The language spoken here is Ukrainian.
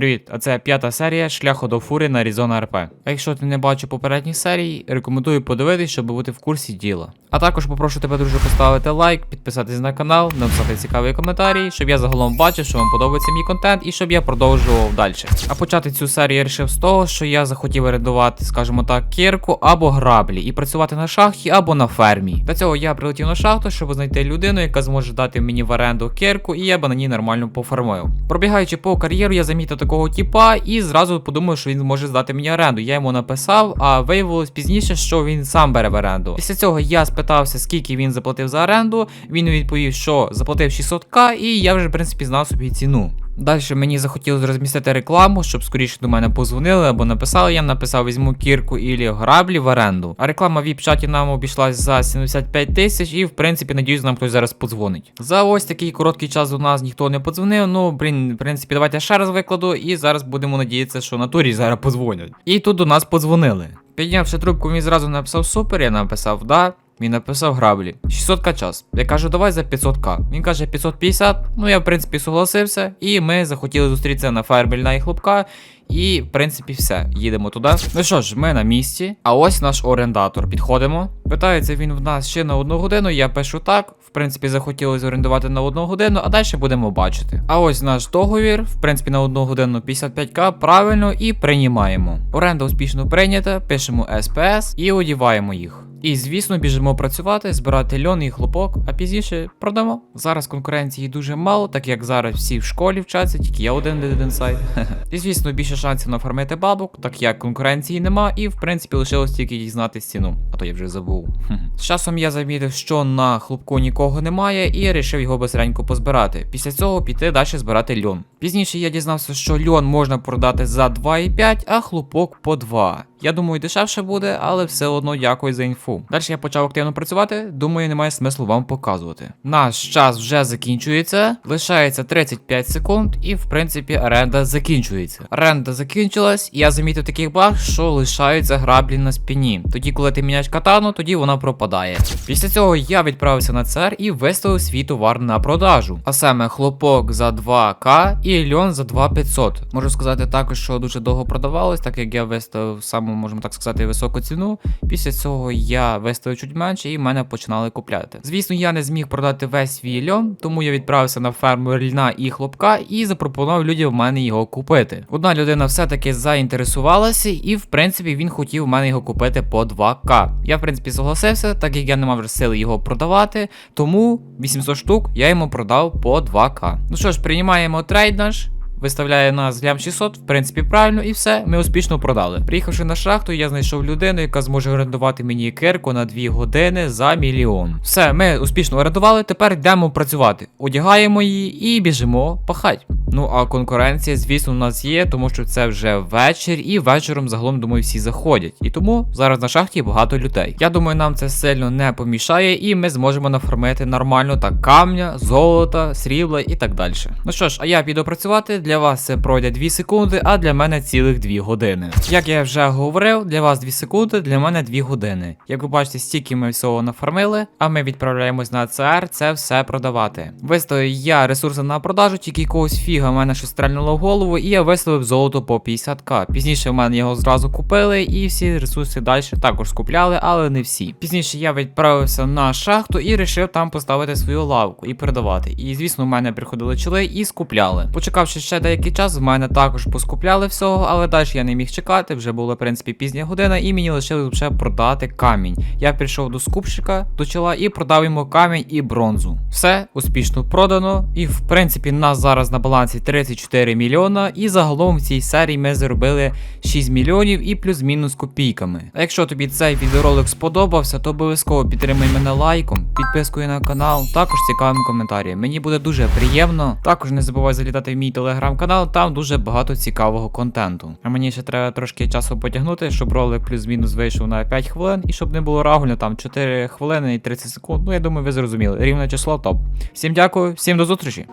Привіт, а це п'ята серія шляху до фури на Різона РП. А якщо ти не бачив попередніх серій, рекомендую подивитись, щоб бути в курсі діла. А також попрошу тебе дуже поставити лайк, підписатись на канал, написати цікавий коментарій, щоб я загалом бачив, що вам подобається мій контент і щоб я продовжував далі. А почати цю серію я вирішив з того, що я захотів орендувати, скажімо так, кірку або граблі і працювати на шахті або на фермі. Для цього я прилетів на шахту, щоб знайти людину, яка зможе дати мені в оренду кірку, і я би на ній нормально пофармив. Пробігаючи по кар'єру, я замітив такого тіпа і зразу подумав, що він може здати мені оренду. Я йому написав, а виявилось пізніше, що він сам бере в оренду. Після цього я спитався, скільки він заплатив за оренду. Він відповів, що заплатив 600к, і я вже в принципі знав собі ціну. Далі мені захотілося розмістити рекламу, щоб скоріше до мене позвонили або написали. Я написав, візьму кірку ілі граблі в оренду. А реклама в віп-чаті нам обійшлась за 75 тисяч, і в принципі, надіюсь, нам хтось зараз подзвонить. За ось такий короткий час до нас ніхто не подзвонив. Ну, блін, в принципі, давайте ще раз викладу, і зараз будемо надіятися, що на турі зараз подзвонять. І тут до нас подзвонили. Піднявши трубку, він зразу написав супер, я написав да. Він написав граблі. 600к час. Я кажу, давай за 500к. Він каже 550. Ну я в принципі согласився. І ми захотіли зустрітися на фаербельна і хлопка. І, в принципі, все. Їдемо туди. Ну що ж, ми на місці. А ось наш орендатор. Підходимо. Питається він в нас ще на одну годину. Я пишу так. В принципі, захотілося орендувати на одну годину, а далі будемо бачити. А ось наш договір, в принципі, на одну годину 55к, правильно і приймаємо. Оренда успішно прийнята, пишемо SPS і одіваємо їх. І звісно, біжимо працювати, збирати льон і хлопок, а пізніше продамо. Зараз конкуренції дуже мало, так як зараз всі в школі вчаться, тільки я один один сайт. І звісно, більше шансів нафармити бабок, так як конкуренції нема, і в принципі лишилось тільки дізнати ціну. А то я вже забув. З часом я замітив, що на хлопку нікого немає, і вирішив його безренько позбирати. Після цього піти далі збирати льон. Пізніше я дізнався, що льон можна продати за 2,5, а хлопок по 2. Я думаю, дешевше буде, але все одно дякую за інфу. Далі я почав активно працювати. Думаю, немає смислу вам показувати. Наш час вже закінчується, лишається 35 секунд, і в принципі оренда закінчується. Оренда закінчилась, і я замітив таких баг, що лишаються граблі на спині. Тоді, коли ти міняєш катану, тоді вона пропадає. Після цього я відправився на цар і виставив свій товар на продажу. А саме хлопок за 2к і льон за 2500. Можу сказати також, що дуже довго продавалось, так як я виставив саму, можемо так сказати, високу ціну. Після цього я виставив чуть менше і мене починали купляти. Звісно, я не зміг продати весь свій льон, тому я відправився на ферму льна і хлопка і запропонував людям в мене його купити. Одна людина все-таки заінтересувалася, і в принципі він хотів в мене його купити по 2к. Я, в принципі, согласився, так як я не мав вже сили його продавати, тому 800 штук я йому продав по 2к. Ну що ж, приймаємо трейд наш. Виставляє нас лям 600, в принципі, правильно, і все, ми успішно продали. Приїхавши на шахту, я знайшов людину, яка зможе орендувати мені кирку на 2 години за мільйон. Все, ми успішно орендували, тепер йдемо працювати. Одягаємо її і біжимо пахать. Ну а конкуренція, звісно, у нас є, тому що це вже вечір, і вечором загалом, думаю, всі заходять. І тому зараз на шахті багато людей. Я думаю, нам це сильно не помішає, і ми зможемо нафармити нормально так камня, золота, срібла і так далі. Ну що ж, а я піду працювати. Для вас це пройде 2 секунди, а для мене цілих 2 години. Як я вже говорив, для вас 2 секунди, для мене 2 години. Як ви бачите, стільки ми всього нафармили, а ми відправляємось на ЦР це все продавати. Виставив я ресурси на продажу, тільки якогось фіга мене щось стрельнуло в голову, і я виставив золото по 50к. Пізніше в мене його зразу купили, і всі ресурси далі також скупляли, але не всі. Пізніше я відправився на шахту і вирішив там поставити свою лавку і продавати. І звісно, в мене приходили чоли і скупляли. Почекавши ще деякий час, в мене також поскупляли всього, але далі я не міг чекати. Вже була в принципі пізня година, і мені лишилось вже продати камінь. Я прийшов до скупщика, до чола і продав йому камінь і бронзу. Все успішно продано, і в принципі нас зараз на балансі 34 мільйона. І загалом в цій серії ми заробили 6 мільйонів і плюс-мінус копійками. А якщо тобі цей відеоролик сподобався, то обов'язково підтримай мене лайком, підпискою на канал, також цікавим коментарем. Мені буде дуже приємно. Також не забувай залітати в мій телеграм-канал, там дуже багато цікавого контенту. А мені ще треба трошки часу потягнути, щоб ролик плюс-мінус вийшов на 5 хвилин, і щоб не було рагульно там 4 хвилини і 30 секунд. Ну я думаю, ви зрозуміли. Рівне число топ. Всім дякую, всім до зустрічі.